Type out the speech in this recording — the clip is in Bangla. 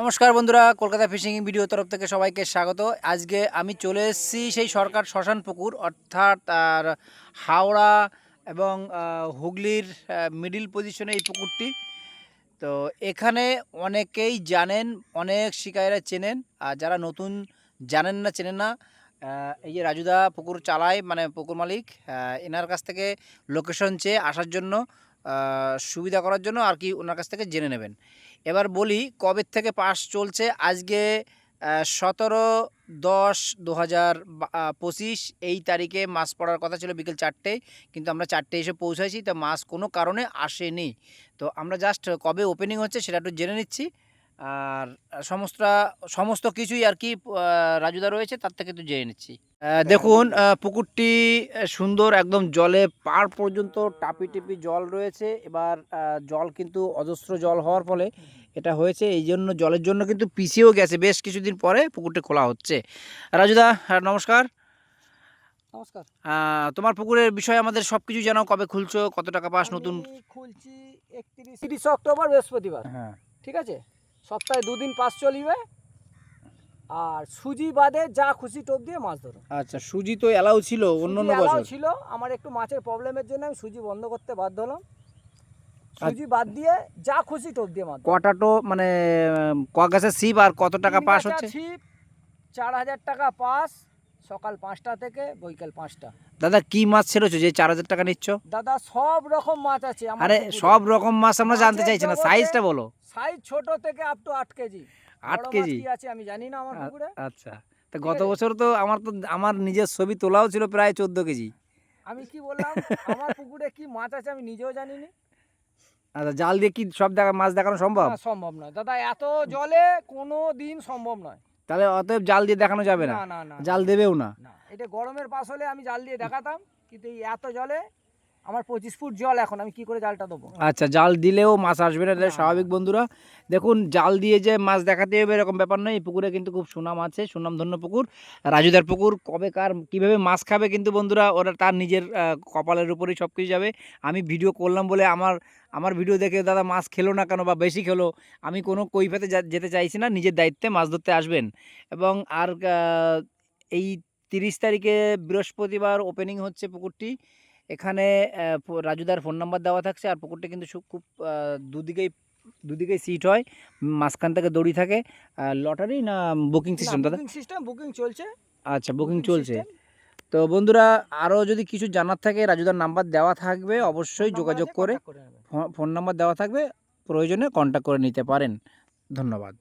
নমস্কার বন্ধুরা, কলকাতা ফিশিং ভিডিও তরফ থেকে সবাইকে স্বাগত। আজকে আমি চলে এসেছি সেই সরকার শ্মশান পুকুর, অর্থাৎ আর হাওড়া এবং হুগলির মিডিল পজিশনে এই পুকুরটি। তো এখানে অনেকেই জানেন, অনেক শিকারীরা চেনেন, আর যারা নতুন জানেন না, চেনেন না এই যে রাজুদা পুকুর চালায় মানে পুকুর মালিক এনার কাছ থেকে লোকেশন চেয়ে আসার জন্য সুবিধা করার জন্য আর কি ওনার কাছ থেকে জেনে নেবেন। এবার বলি কবে থেকে পাস চলছে? আজকে সতেরো দশ দু হাজার পঁচিশ, এই তারিখে মাস পড়ার কথা ছিল বিকেল চারটেয় কিন্তু আমরা চারটে এসে পৌঁছাইছি, তো মাস কোনো কারণে আসেনি। তো আমরা জাস্ট কবে ওপেনিং হচ্ছে সেটা একটু জেনে নিচ্ছি। আর সমস্ত সমস্ত কিছুই আর কি রাজুদা রয়েছে তার থেকে একটু জেনে নিচ্ছি। দেখুন পুকুরটি সুন্দর একদম জলে পার পর্যন্ত টাপি টিপি জল রয়েছে। এবার জল কিন্তু অজস্র জল হওয়ার ফলে এটা হয়েছে এই জন্য জলের জন্য কিন্তু পিছিয়েও গেছে। বেশ কিছুদিন পরে পুকুরটি খোলা হচ্ছে। রাজুদা হ্যাঁ, নমস্কার। নমস্কার। তোমার পুকুরের বিষয়ে আমাদের সব কিছু জানাও কবে খুলছো কত টাকা পাস নতুন? খুলছি একত্রিশ তিরিশে অক্টোবর বৃহস্পতিবার। হ্যাঁ। ঠিক আছে? সপ্তাহে দুদিন পাস চলিবে। আর সুজি বাদে যা খুশি টোপ দিয়ে মাছ ধরো। আচ্ছা সুজি তো এলাও ছিল অন্য অন্য বছর। ছিল আমার একটু মাছের প্রবলেমের জন্য আমি সুজি বন্ধ করতে বাধ্য হলাম। সুজি বাদ দিয়ে যা খুশি টোপ দিয়ে মাছ। কটা তো মানে ক গাছের সিপ আর কত টাকা পাস হচ্ছে? ছিপ চার হাজার টাকা পাস সকাল পাঁচটা থেকে বৈকাল পাঁচটা। দাদা কি মাছ ছেড়েছো যে চার হাজার টাকা নিচ্ছ? দাদা সব রকম মাছ আছে আরে সব রকম মাছ আমরা জানতে চাইছি না। সাইজটা বলো। সাইজ ছোট থেকে আপ টু আট কেজি। আট কেজি? আছে আমি জানি না আমার পুকুরে। আচ্ছা। তা গত বছর তো আমার তো আমার নিজের ছবি তোলাও ছিল প্রায় চোদ্দ কেজি। আমি কি বললাম আমার পুকুরে কি মাছ আছে আমি নিজেও জানি না আচ্ছা জাল দিয়ে কি সব দেখা মাছ দেখানো সম্ভব? সম্ভব নয়। দাদা এত জলে কোনো দিন সম্ভব নয়। তাহলে অতএব জাল দিয়ে দেখানো যাবে না। জাল দেবেও না। এটা গরমের পাশ হলে আমি জাল দিয়ে দেখাতাম কিন্তু এত জলে আমার পঁচিশ ফুট জল এখন আমি কি করে জালটা দেবো? আচ্ছা জাল দিলেও মাছ আসবে না এটা স্বাভাবিক বন্ধুরা। দেখুন জাল দিয়ে যে মাছ দেখাতে হবে এরকম ব্যাপার নয় এই পুকুরে কিন্তু খুব সুনাম আছে সুনামধন্য পুকুর। রাজুদার পুকুর কবে কার কীভাবে মাছ খাবে কিন্তু বন্ধুরা ওরা তার নিজের কপালের উপরেই সব কিছু যাবে। আমি ভিডিও করলাম বলে আমার আমার ভিডিও দেখে দাদা মাছ খেলো না কেন বা বেশি খেলো? আমি কোনো কৈফাতে যেতে চাইছি না নিজের দায়িত্বে মাছ ধরতে আসবেন। এবং আর এই তিরিশ তারিখে বৃহস্পতিবার ওপেনিং হচ্ছে পুকুরটি। এখানে রাজুদার ফোন নাম্বার দেওয়া থাকছে আর পুকুরটা কিন্তু খুব দুদিকেই দুদিকেই সিট হয় মাঝখান থেকে দড়ি থাকে। লটারি না বুকিং সিস্টেম দাদা? সিস্টেম বুকিং চলছে। আচ্ছা বুকিং চলছে। তো বন্ধুরা আরও যদি কিছু জানার থাকে রাজুদার নাম্বার দেওয়া থাকবে অবশ্যই যোগাযোগ করে ফোন নাম্বার দেওয়া থাকবে প্রয়োজনে কন্ট্যাক্ট করে নিতে পারেন। ধন্যবাদ।